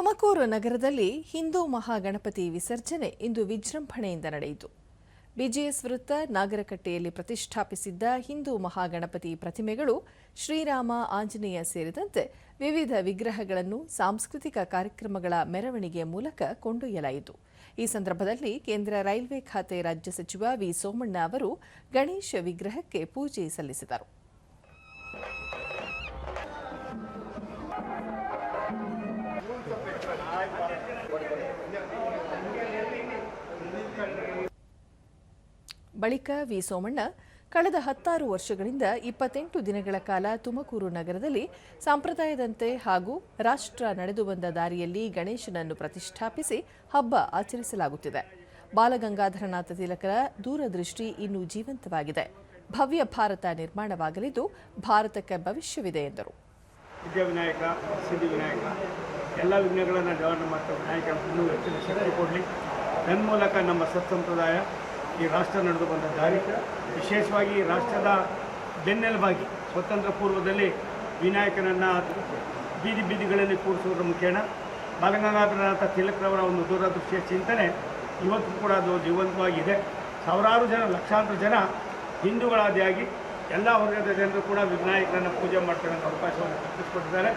ತುಮಕೂರು ನಗರದಲ್ಲಿ ಹಿಂದೂ ಮಹಾಗಣಪತಿ ವಿಸರ್ಜನೆ ಇಂದು ವಿಜೃಂಭಣೆಯಿಂದ ನಡೆಯಿತು. ಬಿಜಿಎಸ್ ವೃತ್ತ ನಾಗರಕಟ್ಟೆಯಲ್ಲಿ ಪ್ರತಿಷ್ಠಾಪಿಸಿದ್ದ ಹಿಂದೂ ಮಹಾಗಣಪತಿ ಪ್ರತಿಮೆಗಳು ಶ್ರೀರಾಮ, ಆಂಜನೇಯ ಸೇರಿದಂತೆ ವಿವಿಧ ವಿಗ್ರಹಗಳನ್ನು ಸಾಂಸ್ಕೃತಿಕ ಕಾರ್ಯಕ್ರಮಗಳ ಮೆರವಣಿಗೆ ಮೂಲಕ ಕೊಂಡೊಯ್ಯಲಾಯಿತು. ಈ ಸಂದರ್ಭದಲ್ಲಿ ಕೇಂದ್ರ ರೈಲ್ವೆ ಖಾತೆ ರಾಜ್ಯ ಸಚಿವ ವಿ ಸೋಮಣ್ಣ ಅವರು ಗಣೇಶ ವಿಗ್ರಹಕ್ಕೆ ಪೂಜೆ ಸಲ್ಲಿಸಿದರು. ಬಳಿಕ ವಿ ಸೋಮಣ್ಣ, ಕಳೆದ ಹತ್ತಾರು ವರ್ಷಗಳಿಂದ ಇಪ್ಪತ್ತೆಂಟು ದಿನಗಳ ಕಾಲ ತುಮಕೂರು ನಗರದಲ್ಲಿ ಸಂಪ್ರದಾಯದಂತೆ ಹಾಗೂ ರಾಷ್ಟ್ರ ನಡೆದು ಬಂದ ದಾರಿಯಲ್ಲಿ ಗಣೇಶನನ್ನು ಪ್ರತಿಷ್ಠಾಪಿಸಿ ಹಬ್ಬ ಆಚರಿಸಲಾಗುತ್ತಿದೆ. ಬಾಲಗಂಗಾಧರನಾಥ ತಿಲಕರ ದೂರದೃಷ್ಟಿ ಇನ್ನೂ ಜೀವಂತವಾಗಿದೆ. ಭವ್ಯ ಭಾರತ ನಿರ್ಮಾಣವಾಗಲಿದ್ದು, ಭಾರತಕ್ಕೆ ಭವಿಷ್ಯವಿದೆ ಎಂದರು. ವಿದ್ಯಾ ವಿನಾಯಕ ಸಿದ್ಧಿ ವಿನಾಯಕ, ಎಲ್ಲ ವಿಘ್ನಗಳನ್ನು ನಿವಾರಣೆ ಮಾಡ್ತಾ ವಿನಾಯಕ ಇನ್ನೂ ಹೆಚ್ಚಿನ ಶಕ್ತಿ ಕೊಡಲಿ. ಮೂಲಕ ನಮ್ಮ ಸತ್ಸಂಪ್ರದಾಯ ಈ ರಾಷ್ಟ್ರ ನಡೆದು ಬಂದ ದಾರಿ. ವಿಶೇಷವಾಗಿ ರಾಷ್ಟ್ರದ ಬೆನ್ನೆಲುಬಾಗಿ, ಸ್ವತಂತ್ರ ಪೂರ್ವದಲ್ಲಿ ವಿನಾಯಕನನ್ನು ಬೀದಿ ಬೀದಿಗಳಲ್ಲಿ ಕೂರಿಸುವುದರ ಮುಖೇನ ಬಾಲಗಂಗಾಧರನಾಥ ತಿಲಕ್ರವರ ಒಂದು ದೂರದೃಷ್ಟಿಯ ಚಿಂತನೆ ಇವತ್ತು ಕೂಡ ಅದು ಜೀವಂತವಾಗಿದೆ. ಸಾವಿರಾರು ಜನ, ಲಕ್ಷಾಂತರ ಜನ ಹಿಂದೂಗಳಾದಿಯಾಗಿ ಎಲ್ಲ ವರ್ಗದ ಜನರು ಕೂಡ ವಿನಾಯಕರನ್ನು ಪೂಜೆ ಮಾಡ್ತಕ್ಕಂಥ ಅವಕಾಶವನ್ನು ಕಲ್ಪಿಸಿಕೊಟ್ಟಿದ್ದಾರೆ.